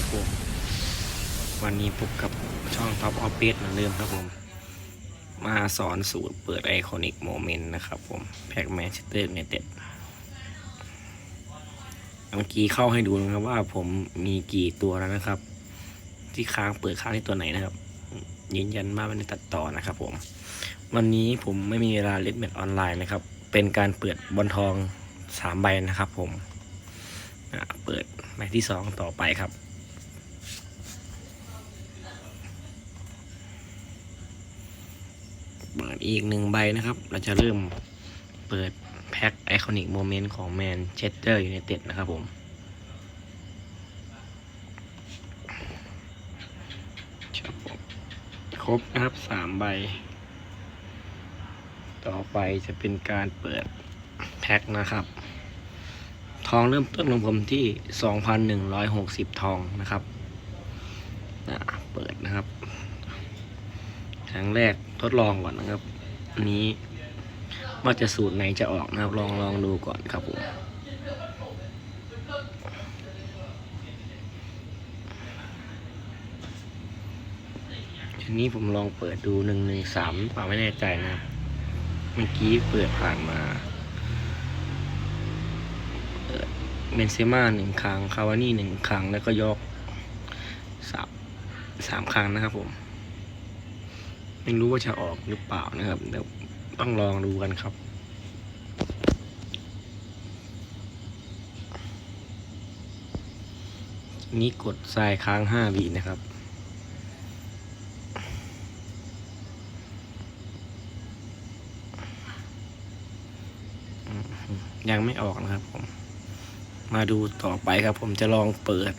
ครับผม วันนี้พบกับช่อง Top of b a s เหมือนเดิมครับผม มาสอนสูตรเปิดไอคอนิกโมเมนต์นะครับผม แพ็กแมนเชสเตอร์ n นเต็ดเมื่อกี้เข้าให้ดูนะครับว่าผมมีกี่ตัวแล้วนะครับ ที่ค้างเปิดค้างที่ตัวไหนนะครับ ยืนยันว่าไม่ได้ตัดต่อนะครับผม วันนี้ผมไม่มีเวลาเล่นแมตช์ออนไลน์นะครับ เป็นการเปิดบอลทองสามใบนะครับผมเปิดใบที่สองต่อไปครับ เปิดอีกหนึ่งใบนะครับ เราจะเริ่มเปิดแพ็คไอคอนิกโมเมนต์ของแมนเชสเตอร์ยูไนเต็ดนะครับผมครบนะครับสามใบ ต่อไปจะเป็นการเปิดแพ็คนะครับ ทองเริ่มต้นของผมที่2,160ทองนะครับเปิดนะครับครั้งแรก ทดลองก่อนนะครับอันนี้ว่าจะสูตรไหนจะออกนะครับ ลองลองดูก่อนครับผมทีนี้ผมลองเปิดดูหนึ่งหนึ่งสามเปล่าไม่แน่ใจนะครับเมื่อกี้เปิดผ่านมาเปิดเบนเซม่าหนึ่งครั้ง คาวานี่หนึ่งครั้ง แล้วก็ยกสามสามครั้งนะครับผม ไม่รู้ว่าจะออกหรือเปล่านะครับเดี๋ยวต้องลองดูกันครับนี่กดทรายค้างห้าวินะครับ ยังไม่ออกนะครับผม มาดูต่อไปครับผมจะลองเปิด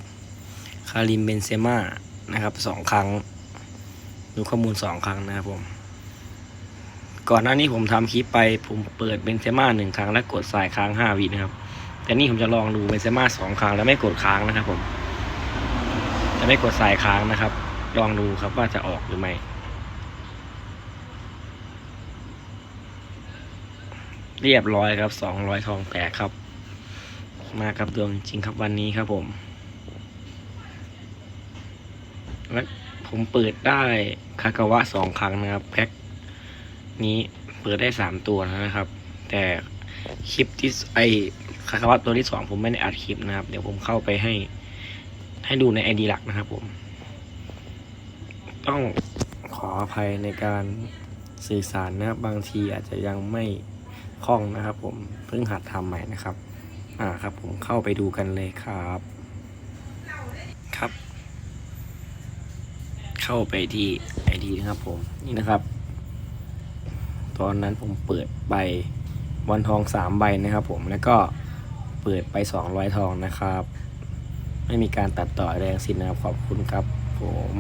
คาริมเบนเซม่านะครับสองครั้ง ดูข้อมูลสองครั้งนะครับผม ก่อนหน้านี้ผมทำคลิปไป ผมเปิดเบนเซม่าหนึ่งครั้งแล้วกดสายค้างห้าวินะครับ แต่นี่ผมจะลองดูเบนเซม่าสองครั้งแล้วไม่กดค้างนะครับผม จะไม่กดสายค้างนะครับ ลองดูครับว่าจะออกหรือไม่ เรียบร้อยครับสองร้อยทองแตกครับ มากับดวงจริงครับวันนี้ครับผมและ ผมเปิดได้คากาวะสองครั้งนะครับ แพ็คนี้เปิดได้สามตัวนะครับ แต่คลิปที่ไอคากาวะตัวที่สองผมไม่ได้อัดคลิปนะครับ เดี๋ยวผมเข้าไปให้ ให้ดูในไอดีหลักนะครับผม ต้องขออภัยในการสื่อสารนะครับบางทีอาจจะยังไม่คล่องนะครับ ผมเพิ่งหัดทำใหม่นะครับ อ่าครับ ผมเข้าไปดูกันเลยครับ ครับ เข้าไปที่ไอดีนะครับผมนี่นะครับ ตอนนั้นผมเปิดใบบอลทองสามใบนะครับผมแล้วก็เปิดไปสองร้อยทองนะครับ ไม่มีการตัดต่อแรงสินนะครับขอบคุณครับผม